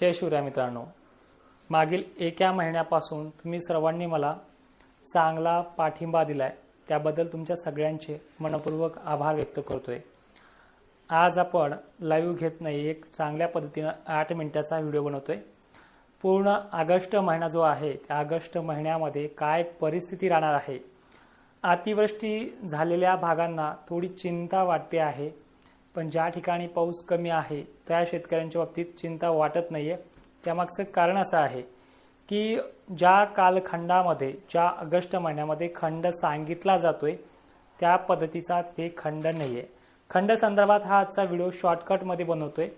जय शिवराय मित्रांनो. मागील एका महिन्यापासून तुम्ही सर्वांनी मला चांगला पाठिंबा दिलाय. त्याबद्दल तुमच्या सगळ्यांचे मनपूर्वक आभार व्यक्त करतोय. आज आपण लाईव्ह घेत नाही एक चांगल्या पद्धतीनं आठ मिनिटाचा व्हिडिओ बनवतोय. पूर्ण ऑगस्ट महिना जो आहे त्या ऑगस्ट महिन्यामध्ये काय परिस्थिती राहणार आहे? अतिवृष्टी झालेल्या भागांना थोडी चिंता वाटते आहे. पण ज्या ठिकाणी पाऊस कमी आहे त्या शेतकऱ्यांच्या बाबतीत चिंता वाटत नाहीये. त्यामागचं कारण असं आहे की ज्या कालखंडामध्ये ज्या ऑगस्ट महिन्यामध्ये खंड सांगितला जातोय त्या पद्धतीचा ते खंड नाहीये. खंड संदर्भात हा आजचा व्हिडिओ शॉर्टकटमध्ये बनवतोय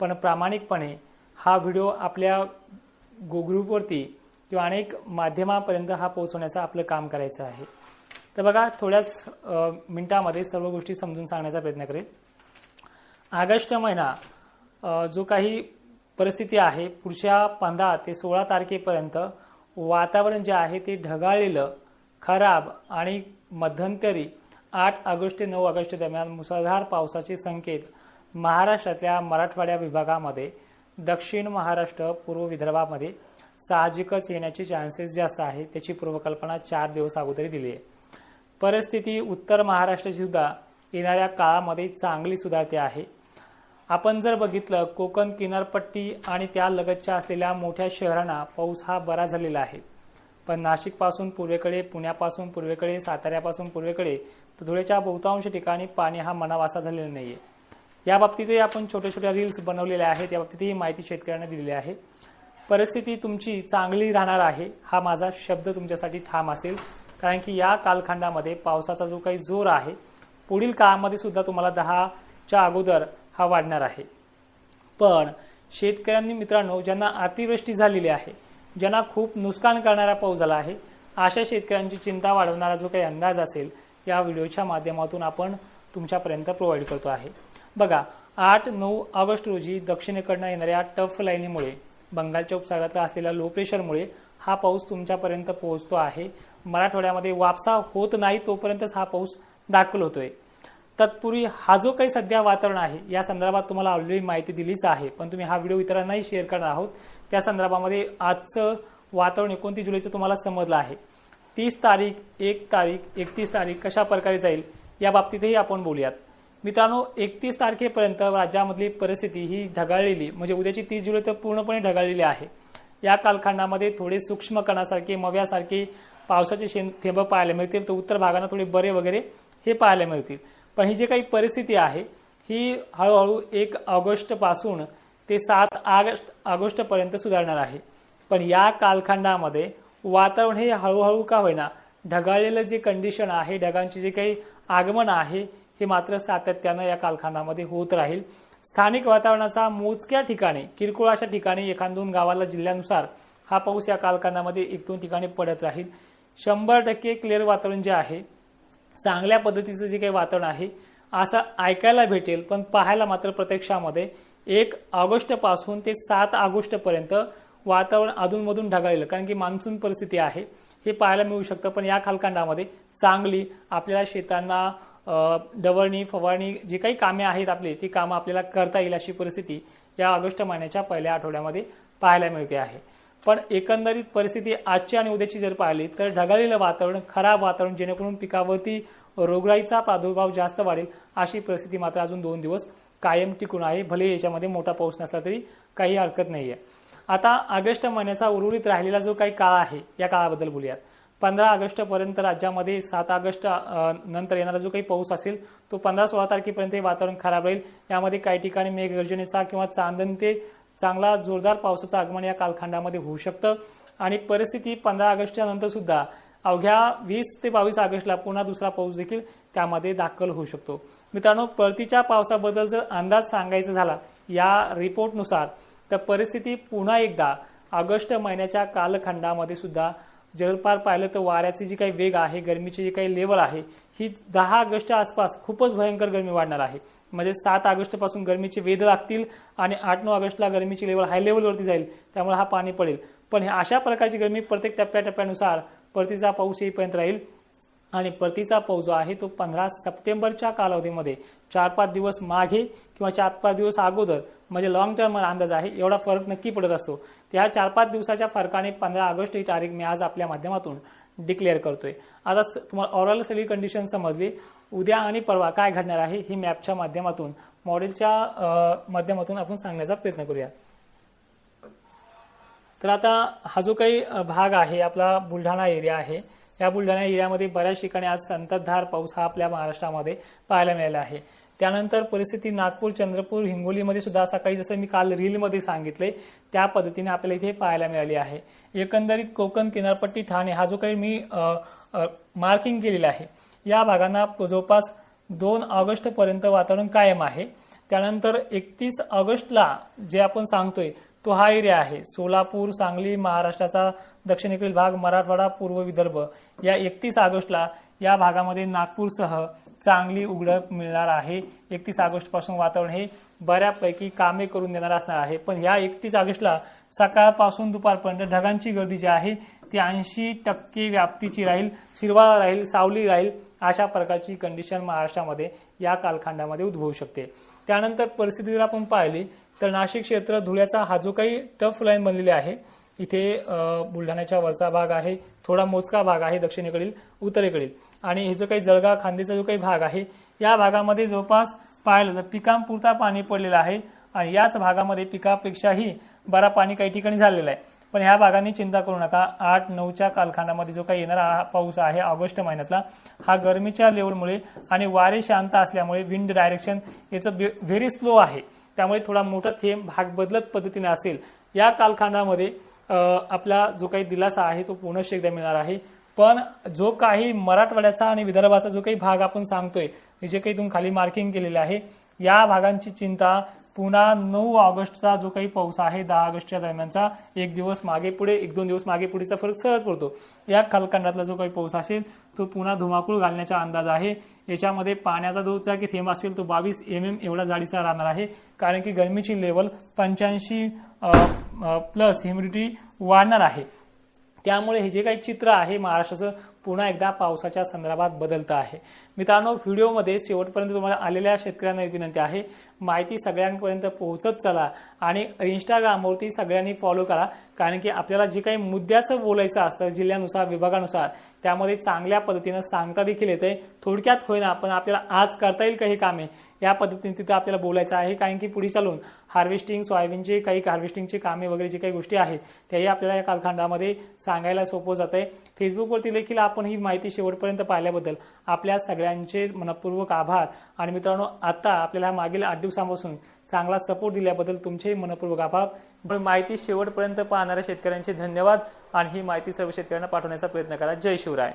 पण प्रामाणिकपणे हा व्हिडिओ आपल्या ग्रुपवरती किंवा अनेक माध्यमापर्यंत हा पोहोचवण्याचं आपलं काम करायचं आहे. तर बघा थोड्याच मिनिटामध्ये सर्व गोष्टी समजून सांगण्याचा प्रयत्न करेल ऑगस्ट महिना जो काही परिस्थिती आहे पुढच्या पंधरा ते सोळा तारखेपर्यंत वातावरण जे आहे ते ढगाळलेलं खराब आणि मध्यंतरी आठ ऑगस्ट ते नऊ ऑगस्ट दरम्यान मुसळधार पावसाचे संकेत महाराष्ट्रातल्या मराठवाड्या विभागामध्ये दक्षिण महाराष्ट्र पूर्व विदर्भामध्ये साहजिकच येण्याचे चान्सेस जास्त आहे त्याची पूर्वकल्पना चार दिवस अगोदर दिली आहे. परिस्थिती उत्तर महाराष्ट्राची सुद्धा येणाऱ्या काळामध्ये चांगली सुधारते आहे. आपण जर बघितलं कोकण किनारपट्टी आणि त्या लगतच्या असलेल्या मोठ्या शहरांना पाऊस हा बरा झालेला आहे. पण नाशिकपासून पूर्वेकडे पुण्यापासून पूर्वेकडे साताऱ्यापासून पूर्वेकडे तर धुळेच्या बहुतांश ठिकाणी पाणी हा मनावासा झालेला नाहीये. या बाबतीतही आपण छोट्या छोट्या रील्स बनवलेल्या आहेत या बाबतीतही माहिती शेतकऱ्यांना दिलेली आहे. परिस्थिती तुमची चांगली राहणार आहे हा माझा शब्द तुमच्यासाठी ठाम असेल. कारण की या कालखंडामध्ये पावसाचा जो काही जोर आहे पुढील काळामध्ये सुद्धा तुम्हाला दहाच्या अगोदर हा वाढणार आहे. पण शेतकऱ्यांनी मित्रांनो ज्यांना अतिवृष्टी झालेली आहे ज्यांना खूप नुकसान करणारा पाऊस झाला आहे अशा शेतकऱ्यांची चिंता वाढवणारा जो काही अंदाज असेल या व्हिडिओच्या माध्यमातून आपण तुमच्यापर्यंत प्रोव्हाइड करतो आहे. बघा आठ नऊ ऑगस्ट रोजी दक्षिणेकडनं येणाऱ्या टफ लाईनीमुळे बंगालच्या उपसागरात असलेल्या लो प्रेशरमुळे हा पाऊस तुमच्यापर्यंत पोहोचतो आहे. मराठवाड्यामध्ये वापसा होत नाही तोपर्यंतच हा पाऊस दाखल होतोय. तत्पूर्वी हा जो काही सध्या वातावरण आहे या संदर्भात तुम्हाला ऑलरेडी माहिती दिलीच आहे पण तुम्ही हा व्हिडिओ इतरांनाही शेअर करणार आहोत. त्या संदर्भामध्ये आजचं वातावरण एकोणतीस जुलैचं तुम्हाला समजलं आहे. तीस तारीख एक तारीख एकतीस तारीख कशा प्रकारे जाईल या बाबतीतही आपण बोलूयात. मित्रांनो एकतीस तारखेपर्यंत राज्यामधली परिस्थिती ही ढगाळलेली म्हणजे उद्याची तीस जुलै तर पूर्णपणे ढगाळलेली आहे. या कालखंडामध्ये थोडे सूक्ष्म कणासारखे मव्यासारखे पावसाचे शेण थेंब पाहायला मिळतील तर उत्तर भागांना थोडे बरे वगैरे हे पाहायला मिळतील. पण ही जी काही परिस्थिती आहे ही हळूहळू एक ऑगस्टपासून ते सात ऑगस्ट ऑगस्ट पर्यंत सुधारणार आहे. पण या कालखंडामध्ये वातावरण हे हळूहळू का होईना ढगाळलेलं जे कंडिशन आहे ढगांचे जे काही आगमन आहे हे मात्र सातत्यानं या कालखंडामध्ये होत राहील. स्थानिक वातावरणाचा मोजक्या ठिकाणी किरकोळ अशा ठिकाणी एखाद दोन गावाला जिल्ह्यानुसार हा पाऊस या कालखंडामध्ये एक दोन ठिकाणी पडत राहील. शंभर टक्के क्लिअर वातावरण जे आहे चांगल्या पद्धतीचं जे काही वातावरण आहे असं ऐकायला भेटेल. पण पाहायला मात्र प्रत्यक्षामध्ये एक ऑगस्टपासून ते सात ऑगस्ट पर्यंत वातावरण अधूनमधून ढगाळेल. कारण की मान्सून परिस्थिती आहे हे पाहायला मिळू शकतं. पण या कालखंडामध्ये चांगली आपल्याला शेतांना डवळणी फवारणी जी काही कामे आहेत आपली ती कामं आपल्याला करता येईल अशी परिस्थिती या ऑगस्ट महिन्याच्या पहिल्या आठवड्यामध्ये पाहायला मिळते आहे. पण एकंदरीत परिस्थिती आजची आणि उद्याची जर पाहिली तर ढगाळलेलं वातावरण खराब वातावरण जेणेकरून पिकावरती रोगराईचा प्रादुर्भाव जास्त वाढेल अशी परिस्थिती मात्र अजून दोन दिवस कायम टिकून आहे. भले याच्यामध्ये मोठा पाऊस नसला तरी काही हरकत नाहीये. आता ऑगस्ट महिन्याचा उर्वरित राहिलेला जो काही काळ आहे या काळाबद्दल बोलूयात. पंधरा ऑगस्ट पर्यंत राज्यामध्ये सात ऑगस्ट नंतर येणारा जो काही पाऊस असेल तो पंधरा सोळा तारखेपर्यंत हे वातावरण खराब राहील. यामध्ये काही ठिकाणी मेघगर्जनेचा किंवा चांदण ते चांगला जोरदार पावसाचं आगमन या कालखंडामध्ये होऊ शकतं. आणि परिस्थिती पंधरा ऑगस्टच्या नंतर सुद्धा अवघ्या वीस ते बावीस ऑगस्टला पुन्हा दुसरा पाऊस देखील त्यामध्ये दाखल होऊ शकतो. मित्रांनो परतीच्या पावसाबद्दल जर अंदाज सांगायचा झाला या रिपोर्टनुसार तर परिस्थिती पुन्हा एकदा ऑगस्ट महिन्याच्या कालखंडामध्ये सुद्धा जरपार पाहिलं तर वाऱ्याची जी काही वेग आहे गरमीची जी काही लेवल आहे ही दहा ऑगस्टच्या आसपास खूपच भयंकर गरमी वाढणार आहे. म्हणजे सात ऑगस्टपासून गरमीचे वेध लागतील आणि आठ नऊ ऑगस्टला गरमीची लेवल हाय लेवलवरती जाईल. त्यामुळे हा पाणी पडेल. पण हे अशा प्रकारची गरमी प्रत्येक टप्प्याटप्प्यानुसार परतीचा पाऊस येईपर्यंत राहील. आणि परतीचा पाऊस जो आहे तो पंधरा सप्टेंबरच्या कालावधीमध्ये चार पाच दिवस मागे किंवा चार पाच दिवस अगोदर म्हणजे लॉंग टर्म अंदाज आहे एवढा फरक नक्की पडत असतो. त्या चार पाच दिवसाच्या फरकाने पंधरा ऑगस्ट ही तारीख मी आज आपल्या माध्यमातून डिक्लेअर करतोय. आता तुम्हाला ऑरल सगळी कंडिशन समजली. उद्या आणि परवा काय घडणार आहे ही मॅपच्या माध्यमातून मॉडेलच्या माध्यमातून आपण सांगण्याचा प्रयत्न करूया. तर आता हा जो काही भाग आहे आपला बुलढाणा एरिया आहे या बुलढाणा एरियामध्ये बऱ्याच ठिकाणी आज संततधार पाऊस हा आपल्या महाराष्ट्रामध्ये पाहायला मिळाला आहे. त्यानंतर परिस्थिती नागपूर चंद्रपूर हिंगोलीमध्ये सुद्धा सकाळी जसं मी काल रीलमध्ये सांगितले त्या पद्धतीने आपल्याला इथे पाहायला मिळाली आहे. एकंदरीत कोकण किनारपट्टी ठाणे हा जो काही मी मार्किंग केलेला आहे या भागांना जवळपास दोन ऑगस्ट पर्यंत वातावरण कायम आहे. त्यानंतर एकतीस ऑगस्टला जे आपण सांगतोय तो हा एरिया आहे. सोलापूर सांगली महाराष्ट्राचा दक्षिणेकडील भाग मराठवाडा पूर्व विदर्भ. या एकतीस ऑगस्टला या भागामध्ये नागपूरसह चांगली उघडप मिळणार आहे. एकतीस ऑगस्टपासून वातावरण हे बऱ्यापैकी कामे करून देणार असणार आहे. पण ह्या एकतीस ऑगस्टला सकाळपासून दुपारपर्यंत ढगांची गर्दी जी आहे ती ऐंशी टक्के व्याप्तीची राहील शिरवाळा राहील सावली राहील अशा प्रकारची कंडिशन महाराष्ट्रामध्ये या कालखंडामध्ये उद्भवू शकते. त्यानंतर परिस्थिती जर आपण पाहिली तर नाशिक क्षेत्र धुळ्याचा हा जो काही टफ लाईन बनलेली आहे इथे बुलढाण्याच्या वरचा भाग आहे थोडा मोजका भाग आहे दक्षिणेकडील उत्तरेकडील. आणि हे जो काही जळगाव खांदेचा जो काही भाग आहे या भागामध्ये जवळपास पाहिलं तर पिकांपुरता पाणी पडलेलं आहे आणि याच भागामध्ये पिकापेक्षाही बरा पाणी काही ठिकाणी झालेलं आहे. पण ह्या भागांनी चिंता करू नका. आठ नऊच्या कालखंडामध्ये जो काही येणारा हा पाऊस आहे ऑगस्ट महिन्यातला हा गरमीच्या लेवलमुळे आणि वारे शांत असल्यामुळे विंड डायरेक्शन याचं व्हेरी स्लो आहे. त्यामुळे थोडा मोठा थेंब भाग बदलत पद्धतीने असेल. या कालखंडामध्ये आपला जो काही दिलासा आहे तो पुनश्च एकदा मिळणार आहे. पण जो काही मराठवाड्याचा आणि विदर्भाचा जो काही भाग आपण सांगतोय जे काही तुम्ही खाली मार्किंग केलेले आहे या भागांची चिंता पुन्हा नऊ ऑगस्टचा जो काही पाऊस आहे दहा ऑगस्टच्या दरम्यानचा एक दिवस मागे पुढे एक दोन दिवस मागे पुढेचा फरक सहज पडतो. या कालखंडातला जो काही पाऊस असेल तो पुन्हा धुमाकूळ घालण्याचा अंदाज आहे. याच्यामध्ये पाण्याचा जो की थेंब असेल तो बावीस एम एम एवढा जाडीचा राहणार आहे. कारण की गरमीची लेवल पंच्याऐंशी प्लस ह्युमिडिटी वाढणार आहे. त्यामुळे हे जे काही चित्र आहे महाराष्ट्राचं पुन्हा एकदा पावसाच्या संदर्भात बदलतं आहे. मित्रांनो व्हिडिओमध्ये शेवटपर्यंत तुम्हाला आलेल्या शेतकऱ्यांना एक विनंती आहे माहिती सगळ्यांपर्यंत पोहोचत चला आणि इंस्टाग्रामवरती सगळ्यांनी फॉलो करा कारण की आपल्याला जे काही मुद्द्याचं बोलायचं असतं जिल्ह्यानुसार विभागानुसार त्यामध्ये चांगल्या पद्धतीनं सांगता देखील येते थोडक्यात होईना पण आपल्याला आज करता येईल का हे कामे या पद्धतीने तिथं आपल्याला बोलायचं आहे कारण की पुढे चालून हार्वेस्टिंग सोयाबीनचे काही हार्वेस्टिंगचे कामे वगैरे जे काही गोष्टी आहेत त्याही आपल्याला या कालखंडामध्ये सांगायला सोपं जात आहे फेसबुकवरती देखील आपण ही माहिती शेवटपर्यंत पाहिल्याबद्दल आपल्या सगळ्यांचे मनपूर्वक आभार. आणि मित्रांनो आता आपल्याला मागील आठ दिवसांपासून चांगला सपोर्ट दिल्याबद्दल तुमचेही मनपूर्वक आभार. पण माहिती शेवटपर्यंत पाहणाऱ्या शेतकऱ्यांचे धन्यवाद. आणि ही माहिती सर्व शेतकऱ्यांना पाठवण्याचा प्रयत्न करा. जय शिवराय.